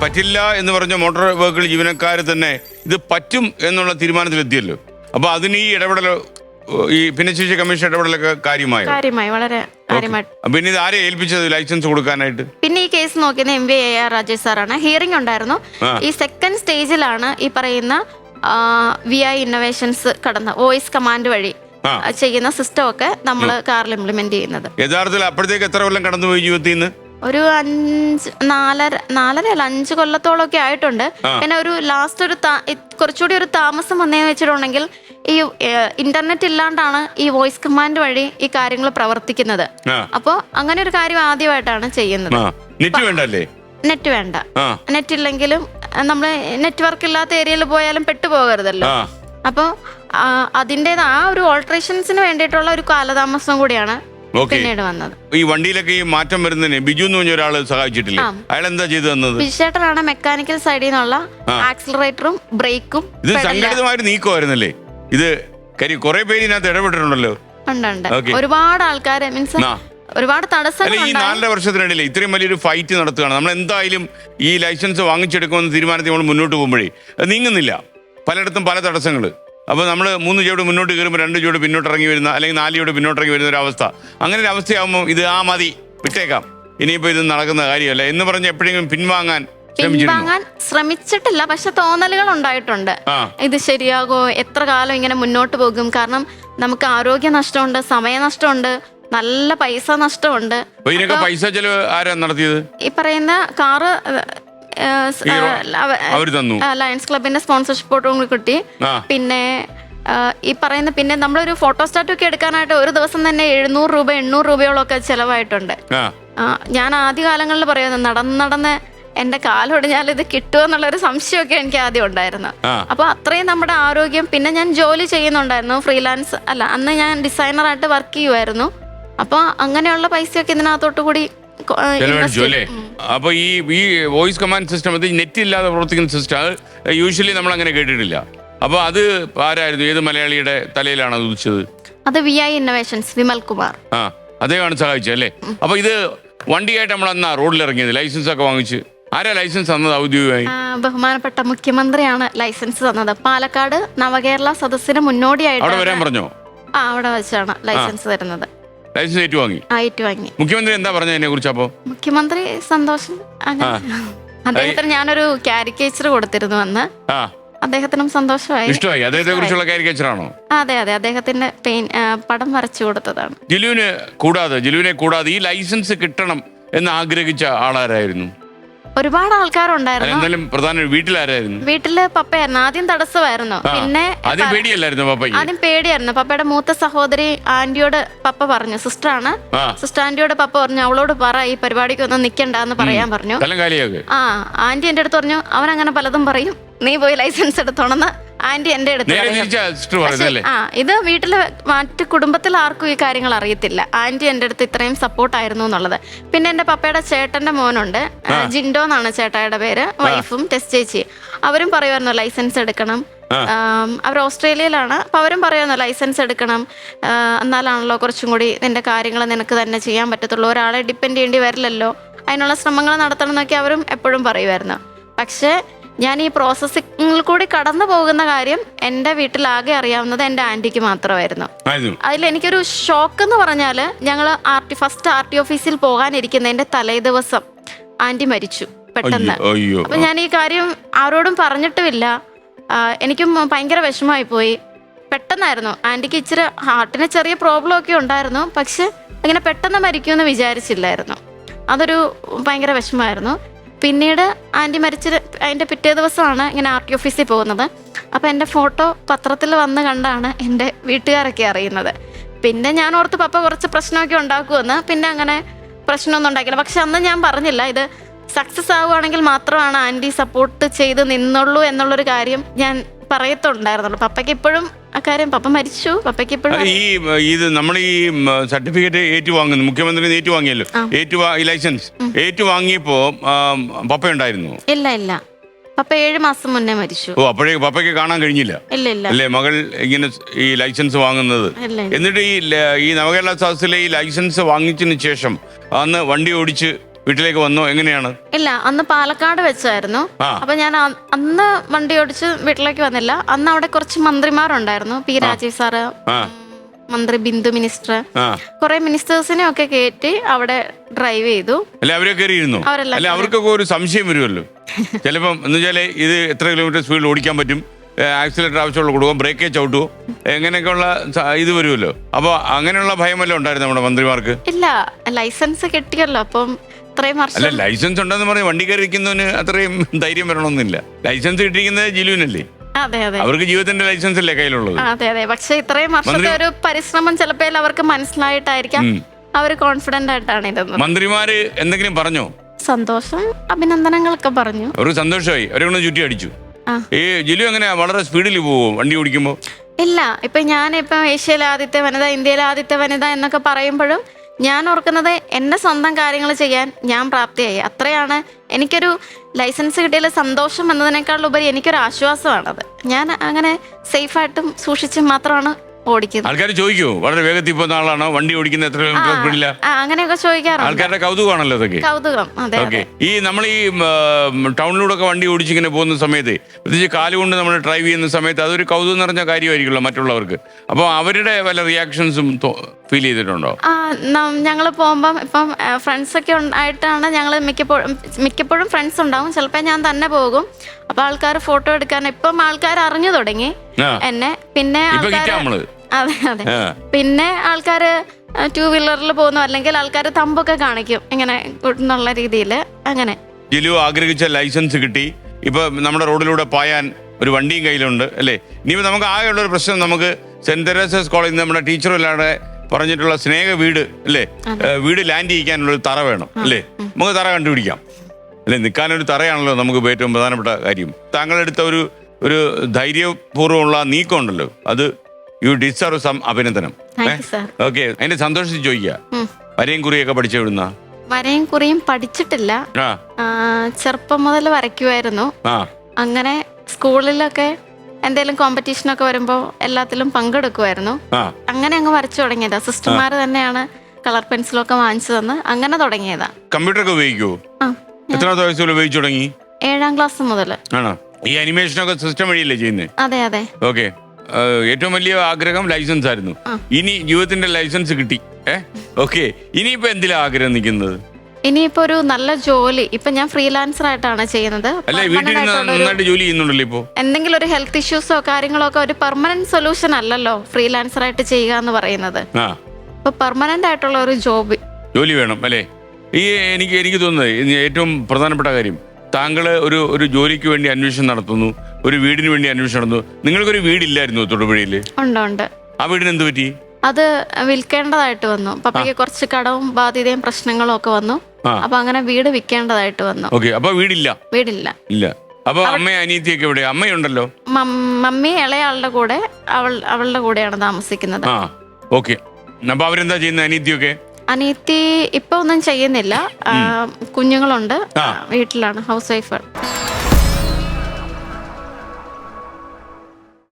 പറ്റില്ല എന്ന് പറഞ്ഞ മോട്ടോർ വെഹിക്കിൾ ജീവനക്കാർ തന്നെ ഇത് പറ്റും എന്നുള്ള തീരുമാനത്തിലെത്തിയല്ലോ. അപ്പൊ അതിന് ഈ ഇടപെടൽ ഈ ഭിന്നശേഷി കമ്മീഷൻ ഇടപെടലൊക്കെ കാര്യമായോ? കാര്യമായി വളരെ കാര്യമായിട്ട് പിന്നെ ഇത് ആരെ ഏൽപ്പിച്ചത് ലൈസൻസ് കൊടുക്കാനായിട്ട്? പിന്നെ ഈ കേസ് നോക്കിയത് M V A R Rajesh സാറാണ്. ഹിയറിംഗ് ഉണ്ടായിരുന്നു. ഈ സെക്കൻഡ് സ്റ്റേജിലാണ് ഈ പറയുന്ന വി ഐ ഇന്നോവേഷൻസ് കടന്ന് വോയിസ് കമാൻഡ് വഴി ചെയ്യുന്ന സിസ്റ്റം ഒക്കെ നമ്മൾ കാറിൽ ഇംപ്ലിമെന്റ് ചെയ്യുന്നത്. യഥാർത്ഥത്തിൽ അപ്പോഴത്തേക്ക് എത്ര കൊല്ലം കടന്നുപോയി ജീവിതത്തിൽ നിന്ന് ഒരു അഞ്ച് നാലര നാലര അല്ല അഞ്ച് കൊല്ലത്തോളം ഒക്കെ ആയിട്ടുണ്ട് പിന്നെ ഒരു ലാസ്റ്റ് ഒരു കുറച്ചുകൂടി ഒരു താമസം വന്നേന്ന് വെച്ചിട്ടുണ്ടെങ്കിൽ ഈ ഇന്റർനെറ്റ് ഇല്ലാണ്ടാണ് ഈ വോയിസ് കമാൻഡ് വഴി ഈ കാര്യങ്ങൾ പ്രവർത്തിക്കുന്നത്. അപ്പോൾ അങ്ങനെ ഒരു കാര്യം ആദ്യമായിട്ടാണ് ചെയ്യുന്നത്. നെറ്റ് വേണ്ടല്ലേ? നെറ്റ് വേണ്ട. നെറ്റ് ഇല്ലെങ്കിലും നമ്മൾ നെറ്റ്വർക്ക് ഇല്ലാത്ത ഏരിയയിൽ പോയാലും പെട്ടുപോകരുതല്ലോ അപ്പോൾ അതിന്റെത് ആ ഒരു ഓൾട്രേഷൻസിന് വേണ്ടിയിട്ടുള്ള ഒരു കാലതാമസം കൂടിയാണ് പിന്നീട് വന്നത്. ഈ വണ്ടിയിലൊക്കെ ഈ മാറ്റം വരുന്നതിന് ബിജു എന്ന് പറഞ്ഞ ഒരാൾ സഹായിച്ചിട്ടില്ല? ആ. അയാൾ എന്താ ചെയ്തു തന്നത്? ബിജുചേട്ടനാണ് മെക്കാനിക്കൽ സൈഡിൽ നിന്നുള്ള ആക്സിലറേറ്ററും ബ്രേക്കും ഇത് സംഘടിതമായിട്ട് നീക്കുമായിരുന്നല്ലേ ഇത് കാര്യം കുറെ പേര് ഇതിനകത്ത് ഇടപെട്ടിട്ടുണ്ടല്ലോ. ഉണ്ട് ഉണ്ട്. Okay. ഒരുപാട് ആൾക്കാർ മീൻസ് ആ. ഒരുപാട് അല്ല ഈ നാലര വർഷത്തിനിടയിൽ ഇത്രയും വലിയൊരു ഫൈറ്റ് നടത്തുകയാണ്. നമ്മൾ എന്തായാലും ഈ ലൈസൻസ് വാങ്ങിച്ചെടുക്കുമെന്ന് തീരുമാനത്തിൽ നമ്മൾ മുന്നോട്ട് പോകുമ്പോഴേ അത് നീങ്ങുന്നില്ല. പലയിടത്തും പല തടസ്സങ്ങൾ അപ്പോൾ നമ്മൾ മൂന്ന് ചുവട് മുന്നോട്ട് കയറുമ്പോൾ രണ്ട് ചുവട് പിന്നോട്ട് ഇറങ്ങി വരുന്ന അല്ലെങ്കിൽ നാല് ചുവട് പിന്നോട്ട് ഇറങ്ങി വരുന്ന ഒരു അവസ്ഥ. അങ്ങനെ ഒരു അവസ്ഥയാകുമ്പോൾ ഇത് ആ മതി വിട്ടേക്കാം. ഇനിയിപ്പോൾ ഇത് നടക്കുന്ന കാര്യമല്ല. എന്ന് പറഞ്ഞ് എപ്പോഴെങ്കിലും പിൻവാങ്ങാൻ പിൻവാങ്ങാൻ ശ്രമിച്ചിട്ടില്ല പക്ഷെ തോന്നലുകൾ ഉണ്ടായിട്ടുണ്ട്. ഇത് ശരിയാകോ? എത്ര കാലം ഇങ്ങനെ മുന്നോട്ട് പോകും? കാരണം നമുക്ക് ആരോഗ്യ നഷ്ടമുണ്ട് സമയനഷ്ടമുണ്ട് നല്ല പൈസ നഷ്ടമുണ്ട്. പൈസ ചെലവ് ആരാ നടത്തിയത്? ഈ പറയുന്ന കാറ് ലയൺസ് ക്ലബിന്റെ സ്പോൺസർഷിപ്പോട്ടും കൂടി കിട്ടി. പിന്നെ ഈ പറയുന്ന പിന്നെ നമ്മളൊരു ഫോട്ടോ സ്റ്റാറ്റ് ഒക്കെ എടുക്കാനായിട്ട് ഒരു ദിവസം തന്നെ എഴുന്നൂറ് രൂപ എണ്ണൂറ് രൂപയോളൊക്കെ ചിലവായിട്ടുണ്ട്. ഞാൻ ആദ്യ കാലങ്ങളിൽ പറയുന്നത് നടന്ന് നടന്ന് എന്റെ കാലൊടിഞ്ഞാൽ ഇത് കിട്ടുമോ എന്നുള്ളൊരു സംശയമൊക്കെ എനിക്ക് ആദ്യം ഉണ്ടായിരുന്നു. അപ്പൊ അത്രയും നമ്മുടെ ആരോഗ്യം പിന്നെ ഞാൻ ജോലി ചെയ്യുന്നുണ്ടായിരുന്നു ഫ്രീലാൻസ് അല്ല അന്ന് ഞാൻ ഡിസൈനറായിട്ട് വർക്ക് ചെയ്യുമായിരുന്നു അപ്പോൾ അങ്ങനെയുള്ള പൈസയൊക്കെ ഇതിനകത്തോട്ട് കൂടി ചെലവഴിച്ചു അല്ലേ അപ്പൊ ഈ ഈ വോയിസ് കമാൻഡ് സിസ്റ്റം അത് നെറ്റ് ഇല്ലാതെ പ്രവർത്തിക്കുന്ന സിസ്റ്റം അത് യൂഷ്വലി നമ്മൾ അങ്ങനെ കേട്ടിട്ടില്ല. അപ്പൊ അത് ആരായിരുന്നു? ഏത് മലയാളിയുടെ തലയിലാണ് അത് ഉദിച്ചത്? അത് V I innovations Vimal Kumar. ആ അദ്ദേഹമാണ് സഹായിച്ചത് അല്ലേ? അപ്പൊ ഇത് വണ്ടിയായിട്ട് നമ്മൾ അന്നാ റോഡിൽ ഇറങ്ങിയത് ലൈസൻസ് ഒക്കെ വാങ്ങിച്ച്. ആരാ ലൈസൻസ് തന്നത് ഔദ്യോഗികമായി? ആ, ബഹുമാനപ്പെട്ട മുഖ്യമന്ത്രിയാണ് ലൈസൻസ് തന്നത്. പാലക്കാട് നവകേരള സദസ്സിന് മുന്നോടിയായിട്ട് അവിടെ വരാൻ പറഞ്ഞോ? ആ അവിടെ വെച്ചാണ് ലൈസൻസ് തരുന്നത്. ലൈസൻസ് ഏറ്റുവാങ്ങി ആയിട്ട് വാങ്ങി. മുഖ്യമന്ത്രി എന്താ പറഞ്ഞത് കുറിച്ച് അപ്പോ? മുഖ്യമന്ത്രി സന്തോഷം അങ്ങനെ. അദ്ദേഹത്തിന് ഞാനൊരു കാരിക്കേച്ചർ കൊടുത്തിരുന്നു അന്ന്. ആ. അദ്ദേഹത്തിനും സന്തോഷമായി. ഇഷ്ടമായി. അദ്ദേഹത്തെ കുറിച്ചുള്ള കാരിക്കേച്ചറാണോ അതെ അതെ. അദ്ദേഹത്തിന്റെ പെയിൻ ആ, പടം വരച്ചു കൊടുത്തതാണ്. ജിലുവിന് കൂടാതെ ജിലുവിനെ കൂടാതെ ഈ ലൈസൻസ് കിട്ടണം എന്ന് ആഗ്രഹിച്ച ആളാരായിരുന്നു? ഒരുപാട് ആൾക്കാരുണ്ടായിരുന്നു. എന്തായാലും പ്രധാന വീട്ടിലാരായിരുന്നു? വീട്ടിൽ പപ്പയായിരുന്നു. ആദ്യം തടസ്സമായിരുന്നു. ആ. പിന്നെ ആദ്യം പേടിയല്ലായിരുന്നു പപ്പയ്ക്ക്? ആദ്യം പേടിയായിരുന്നു. പപ്പയുടെ മൂത്ത സഹോദരി ആന്റിയോട് പപ്പ പറഞ്ഞു. സിസ്റ്ററാണ്. ആ. സിസ്റ്റർ ആന്റിയോട് പപ്പ പറഞ്ഞു അവളോട് പറ ഈ പരിപാടിക്ക് ഒന്നും നിക്കണ്ടെന്ന് പറയാൻ പറഞ്ഞു. കലം കാലിയാക്ക്. ആ ആന്റി എന്റെ അടുത്ത് പറഞ്ഞു അവൻ അങ്ങനെ പലതും പറയും. നീ പോയി ലൈസൻസ് എടുത്തോണെന്ന്. ആന്റി എന്റെ അടുത്ത് നേരെ പറഞ്ഞു. തിരിച്ചാ സിസ്റ്റർ പറയുന്നത് അല്ലേ? ആ ഇത് വീട്ടിൽ മറ്റ് കുടുംബത്തിൽ ആർക്കും ഈ കാര്യങ്ങൾ അറിയത്തില്ല. ആന്റി എന്റെ അടുത്ത് ഇത്രയും സപ്പോർട്ട് ആയിരുന്നു എന്നുള്ളത്. പിന്നെ എന്റെ പപ്പയുടെ ചേട്ടന്റെ മോനുണ്ട്. ആ, ജിൻഡോ എന്നാണ് ചേട്ടായുടെ പേര്. വൈഫും ടെസ്റ്റ് ചേച്ചി അവരും പറയുമായിരുന്നു ലൈസൻസ് എടുക്കണം. ആം, അവർ ഓസ്ട്രേലിയയിലാണ്. അപ്പൊ അവരും പറയുമായിരുന്നു ലൈസൻസ് എടുക്കണം. ആ, എന്നാലാണല്ലോ കുറച്ചും കൂടി നിന്റെ കാര്യങ്ങൾ നിനക്ക് തന്നെ ചെയ്യാൻ പറ്റത്തുള്ളൂ. ഒരാളെ ഡിപ്പെൻഡ് ചെയ്യേണ്ടി വരില്ലല്ലോ. അതിനുള്ള ശ്രമങ്ങൾ നടത്തണം എന്നൊക്കെ അവരും എപ്പോഴും പറയുമായിരുന്നു. പക്ഷേ ഞാൻ ഈ പ്രോസസ്സിങ്ങിൽ കൂടി കടന്നു പോകുന്ന കാര്യം എന്റെ വീട്ടിലാകെ അറിയാവുന്നത് എന്റെ ആന്റിക്ക് മാത്രമായിരുന്നു. അതിൽ എനിക്കൊരു ഷോക്ക് എന്ന് പറഞ്ഞാൽ ഞങ്ങൾ ആർട്ടി ഫസ്റ്റ് ആർ ടി ഓഫീസിൽ പോകാനിരിക്കുന്നതിന്റെ തലേ ദിവസം ആന്റി മരിച്ചു പെട്ടെന്ന്. അപ്പം ഞാൻ ഈ കാര്യം ആരോടും പറഞ്ഞിട്ടുമില്ല. എനിക്കും ഭയങ്കര വിഷമമായി പോയി പെട്ടെന്നായിരുന്നു. ആന്റിക്ക് ഇച്ചിരി ഹാർട്ടിന് ചെറിയ പ്രോബ്ലം ഒക്കെ ഉണ്ടായിരുന്നു. പക്ഷെ അങ്ങനെ പെട്ടെന്ന് മരിക്കുമെന്ന് വിചാരിച്ചില്ലായിരുന്നു. അതൊരു ഭയങ്കര വിഷമമായിരുന്നു. പിന്നീട് ആന്റി മരിച്ച അതിന്റെ പിറ്റേ ദിവസമാണ് ഇങ്ങനെ ആർ ടി ഓഫീസിൽ പോകുന്നത്. അപ്പോൾ എന്റെ ഫോട്ടോ പത്രത്തിൽ വന്ന് കണ്ടാണ് എന്റെ വീട്ടുകാരൊക്കെ അറിയുന്നത്. പിന്നെ ഞാൻ ഓർത്ത് പപ്പ കുറച്ച് പ്രശ്നമൊക്കെ ഉണ്ടാക്കുമെന്ന് പിന്നെ അങ്ങനെ പ്രശ്നമൊന്നും ഉണ്ടാക്കില്ല പക്ഷെ അന്ന് ഞാൻ പറഞ്ഞില്ല ഇത് സക്സസ് ആവുകയാണെങ്കിൽ മാത്രമാണ് ആന്റി സപ്പോർട്ട് ചെയ്ത് നിന്നുള്ളൂ എന്നുള്ളൊരു കാര്യം ഞാൻ പറയത്തുണ്ടായിരുന്നുള്ളൂ. പപ്പയ്ക്ക് ഇപ്പോഴും അക്കാര്യം കാര്യം പപ്പ മരിച്ചു. പപ്പയ്ക്ക് ഇപ്പോഴും ഈ ഇത് നമ്മൾ ഈ സർട്ടിഫിക്കറ്റ് ഏറ്റുവാങ്ങുന്നു. മുഖ്യമന്ത്രി ഏറ്റുവാങ്ങിയല്ലോ. ഏറ്റുവാ ലൈസൻസ്. ഏറ്റുവാങ്ങിയപ്പോ പപ്പ ഉണ്ടായിരുന്നു ഇല്ല ഇല്ല. പപ്പ ഏഴ് മാസം മുന്നേ മരിച്ചു. ഓ അപ്പോഴേ പപ്പയ്ക്ക് കാണാൻ കഴിഞ്ഞില്ല. ഇല്ല ഇല്ല. അല്ലേ? മകൾ ഇങ്ങനെ ഈ ലൈസൻസ് വാങ്ങുന്നത്. എന്നിട്ട് ഈ ഈ നവകേരള സദസ്സിലെ ഈ ലൈസൻസ് വാങ്ങിച്ചതിന് ശേഷം അന്ന് വണ്ടി ഓടിച്ച് വീട്ടിലേക്ക് വന്നോ? എങ്ങനെയാണ്? ഇല്ല അന്ന് പാലക്കാട് വെച്ചായിരുന്നു. ആ. അപ്പൊ ഞാൻ അ- അന്ന് വണ്ടി ഓടിച്ച് വീട്ടിലേക്ക് വന്നില്ല. അന്ന് അവിടെ കുറച്ച് മന്ത്രിമാരുണ്ടായിരുന്നു. പി രാജീവ് സാറ് ആ. മന്ത്രി ബിന്ദു മിനിസ്റ്റർ. ആ. കുറെ മിനിസ്റ്റേഴ്സിനെ ഒക്കെ കയറ്റി അവിടെ ഡ്രൈവ് ചെയ്തു. അല്ല അവരെ കയറിയിരുന്നു? അവരെല്ലാം അല്ല അവർക്കൊക്കെ ഒരു സംശയം വരുമല്ലോ. ചിലപ്പം എന്ന് വെച്ചാൽ ഇത് എത്ര കിലോമീറ്റർ സ്പീഡിൽ ഓടിക്കാൻ പറ്റും? ആക്സിലേറ്റർ ആവശ്യമുള്ള കൊടുക്കും? ബ്രേക്കേ ചവിട്ടുമോ എങ്ങനെയൊക്കെയുള്ള സ- ഇത് വരുമല്ലോ. അപ്പോൾ അങ്ങനെയുള്ള ഭയമല്ലോ ഉണ്ടായിരുന്നു നമ്മുടെ മന്ത്രിമാർക്ക്? ഇല്ല ലൈസൻസ് കിട്ടിയല്ലോ. അപ്പം ഇത്രയും അല്ല വർഷം ലൈസൻസ് ഉണ്ടെന്ന് പറഞ്ഞ് വണ്ടി കയറി ഇരിക്കുന്നവന് അത്രയും ധൈര്യം വരണമെന്നില്ല. ലൈസൻസ് കിട്ടിയിരിക്കുന്നത് ജിലുവിനല്ലേ? അതെ അതെ. അവർക്ക് ജീവിതത്തിന്റെ ലൈസൻസ് അല്ലേ കയ്യിലുള്ളത്? അതെ അതെ. പക്ഷെ ഇത്രയും വർഷത്തെ മന്ത്രി- ഒരു പരിശ്രമം ചിലപ്പോൾ അവർക്ക് മനസ്സിലായിട്ടായിരിക്കാം. ഉം. അവർ കോൺഫിഡന്റ് ആയിട്ടാണ് ഇതെന്ന് മന്ത്രിമാര് എന്തെങ്കിലും പറഞ്ഞോ? സന്തോഷം അഭിനന്ദനങ്ങളൊക്കെ പറഞ്ഞു. അവർക്ക് സന്തോഷമായി. അവരെ കൊണ്ട് ചുറ്റി അടിച്ചു. ആ. ഈ ജിലു എങ്ങനെയാ? വളരെ സ്പീഡിൽ പോവും വണ്ടി ഓടിക്കുമ്പോൾ ഇല്ല. ഇപ്പൊ ഞാൻ ഇപ്പൊ ഏഷ്യയിലെ ആദ്യത്തെ വനിത ഇന്ത്യയിലെ ആദ്യത്തെ വനിത എന്നൊക്കെ പറയുമ്പോഴും ഞാൻ ഓർക്കുന്നത് എന്റെ സ്വന്തം കാര്യങ്ങൾ ചെയ്യാൻ ഞാൻ പ്രാപ്തിയായി. അത്രയാണ് എനിക്കൊരു ലൈസൻസ് കിട്ടിയതിൽ സന്തോഷം എന്നതിനേക്കാളുപരി എനിക്കൊരു ആശ്വാസമാണത്. ഞാൻ അങ്ങനെ സേഫായിട്ടും സൂക്ഷിച്ചും മാത്രമാണ് ഓടിക്കുന്നത്. ആൾക്കാർ ചോദിക്കൂ വളരെ വേഗത്തിൽ പോകുന്ന ആളാണോ വണ്ടി ഓടിക്കുന്ന എത്ര കിലോമീറ്റർ ആ, അങ്ങനെയൊക്കെ ചോദിക്കാറുണ്ട്. ആൾക്കാരുടെ കൗതുകമാണല്ലോ അതൊക്കെ കൗതുകം അതെ ഓക്കെ അതെ. ഈ നമ്മൾ ഈ ടൗണിലൂടെ ഒക്കെ വണ്ടി ഓടിച്ചിങ്ങനെ പോകുന്ന സമയത്ത് പ്രത്യേകിച്ച് കാലുകൊണ്ട് നമ്മൾ ഡ്രൈവ് ചെയ്യുന്ന സമയത്ത് അതൊരു കൗതുകം നിറഞ്ഞ കാര്യമായിരിക്കുമല്ലോ മറ്റുള്ളവർക്ക്. അപ്പോൾ അവരുടെ വല്ല റിയാക്ഷൻസും ഫീൽ ചെയ്തിട്ടുണ്ടോ? ആ ഞങ്ങൾ പോകുമ്പം ഇപ്പം ഫ്രണ്ട്സ് ഒക്കെ ഉണ്ട- ആയിട്ടാണ് ഞങ്ങൾ മിക്കപ്പോഴും മിക്കപ്പോഴും ഫ്രണ്ട്സ് ഉണ്ടാവും. ചിലപ്പോൾ ഞാൻ തന്നെ പോകും. അപ്പൊ ആൾക്കാർ ഫോട്ടോ എടുക്കാൻ ഇപ്പം ആൾക്കാർ അറിഞ്ഞു തുടങ്ങി ആ. എന്നെ. പിന്നെ ഇപ്പൊ ആൾക്കാര് കിട്ടാ നമ്മൾ. അതെ അതെ. ആ. പിന്നെ ആൾക്കാര് ടു വീലറിൽ പോകുന്നു. അല്ലെങ്കിൽ ആൾക്കാർ തമ്പൊക്കെ കാണിക്കും ഇങ്ങനെ എന്നുള്ള രീതിയിൽ അങ്ങനെ. ജിലു ആഗ്രഹിച്ച ലൈസൻസ് കിട്ടി. ഇപ്പൊ നമ്മുടെ റോഡിലൂടെ പായാൻ ഒരു വണ്ടിയും കയ്യിലുണ്ട് അല്ലേ? ഇനി നമുക്ക് ആകെയുള്ള ഒരു പ്രശ്നം നമുക്ക് സെന്റ് തെരേസസ് കോളേജിൽ നിന്ന് നമ്മുടെ ടീച്ചറില്ലാതെ പറഞ്ഞിട്ടുള്ള സ്നേഹ വീട് അല്ലേ? ഏഹ് വീട് ലാൻഡ് ചെയ്യിക്കാനുള്ള ഒരു തറ വേണം അല്ലേ? നമുക്ക് തറ കണ്ടുപിടിക്കാം. അല്ലെ നിൽക്കാനൊരു തറയാണല്ലോ നമുക്ക് ഏറ്റവും പ്രധാനപ്പെട്ട കാര്യം. താങ്കളെടുത്ത ഒരു ഒരു ധൈര്യപൂർവമുള്ള നീക്കം ഉണ്ടല്ലോ അത് യു ഡിസർവ് സം അഭിനന്ദനം. ഓക്കെ അതിന്റെ സന്തോഷത്തിൽ ചോദിക്കുക വരയും കുറിയൊക്കെ പഠിച്ചു വിടുന്ന വരയും കുറിയും പഠിച്ചിട്ടില്ല. ആ. ആ, ചെറുപ്പം മുതൽ വരയ്ക്കുമായിരുന്നു ആ. അങ്ങനെ സ്കൂളിലൊക്കെ എന്തെങ്കിലും കോമ്പറ്റീഷനൊക്കെ വരുമ്പോൾ എല്ലാത്തിലും പങ്കെടുക്കുമായിരുന്നു ആ. അങ്ങനെ അങ്ങ് വരച്ചു തുടങ്ങിയതാ. സിസ്റ്റർമാർ തന്നെയാണ് കളർ പെൻസിലൊക്കെ വാങ്ങിച്ചു തന്ന് അങ്ങനെ തുടങ്ങിയതാ. ആ എത്രാമത്തെ വയസ്സിൽ ഉപയോഗിച്ചു തുടങ്ങി? ഏഴാം ക്ലാസ് മുതൽ ആണോ? ഈ അനിമേഷനൊക്കെ സിസ്റ്റം വഴിയല്ലേ ചെയ്യുന്നത് അതെ അതെ. ഓക്കെ ഏറ്റവും വലിയ ആഗ്രഹം ലൈസൻസ് ആയിരുന്നു. ഇനി ജീവിതത്തിന്റെ ലൈസൻസ് കിട്ടി. ഏ? ഓക്കെ. ഇനിയിപ്പോ എന്തിലാ ആഗ്രഹം നിൽക്കുന്നത്? ഇനിയിപ്പോ ഒരു നല്ല ജോലി. ഇപ്പൊ ഞാൻ ഫ്രീലാൻസർ ആയിട്ടാണ് ചെയ്യുന്നത്. അല്ല വീട്ടിൽ നന്നായിട്ട് ജോലി ചെയ്യുന്നുണ്ടല്ലോ ഇപ്പോ? എന്തെങ്കിലും ഒരു ഹെൽത്ത് ഇഷ്യൂസോ കാര്യങ്ങളോ ഒക്കെ ഒരു പെർമനന്റ് സൊല്യൂഷൻ അല്ലല്ലോ ഫ്രീലാൻസർ ആയിട്ട് ചെയ്യുക എന്ന് പറയുന്നത്. ഇപ്പൊ പെർമനന്റ് ആയിട്ടുള്ള ഒരു ജോബ് ജോലി വേണം അല്ലേ? ഈ എനിക്ക് എനിക്ക് തോന്നുന്നത് ഏറ്റവും പ്രധാനപ്പെട്ട കാര്യം. താങ്കൾ ഒരു ഒരു ജോലിക്ക് വേണ്ടി അന്വേഷണം നടത്തുന്നു ഒരു വീടിന് വേണ്ടി അന്വേഷണം നടത്തുന്നു. നിങ്ങൾക്കൊരു വീടില്ലായിരുന്നു തൊടുപുഴയിൽ ഉണ്ട് ഉണ്ട്. ആ വീടിന് എന്ത് പറ്റി? അത് വിൽക്കേണ്ടതായിട്ട് വന്നു. പപ്പയ്ക്ക് കുറച്ച് കടവും ബാധ്യതയും പ്രശ്നങ്ങളും ഒക്കെ വന്നു. അപ്പൊ അങ്ങനെ വീട് വിൽക്കേണ്ടതായിട്ട് വന്നു. ഓക്കെ അപ്പൊ വീടില്ല? വീടില്ല. ഇല്ല. അപ്പൊ അമ്മയും അനിയത്തിയൊക്കെ എവിടെ അമ്മയുണ്ടല്ലോ? മമ്മി ഇളയാളുടെ കൂടെ അവൾ അവളുടെ കൂടെയാണ് താമസിക്കുന്നത്. ഓക്കെ. അപ്പൊ അവരെന്താ ചെയ്യുന്നത്? അനിയത്തിയൊക്കെ? അനിയത്തി ഇപ്പൊ ഒന്നും ചെയ്യുന്നില്ല. ആ, കുഞ്ഞുങ്ങളുണ്ട്. വീട്ടിലാണ് ഹൗസ് വൈഫ്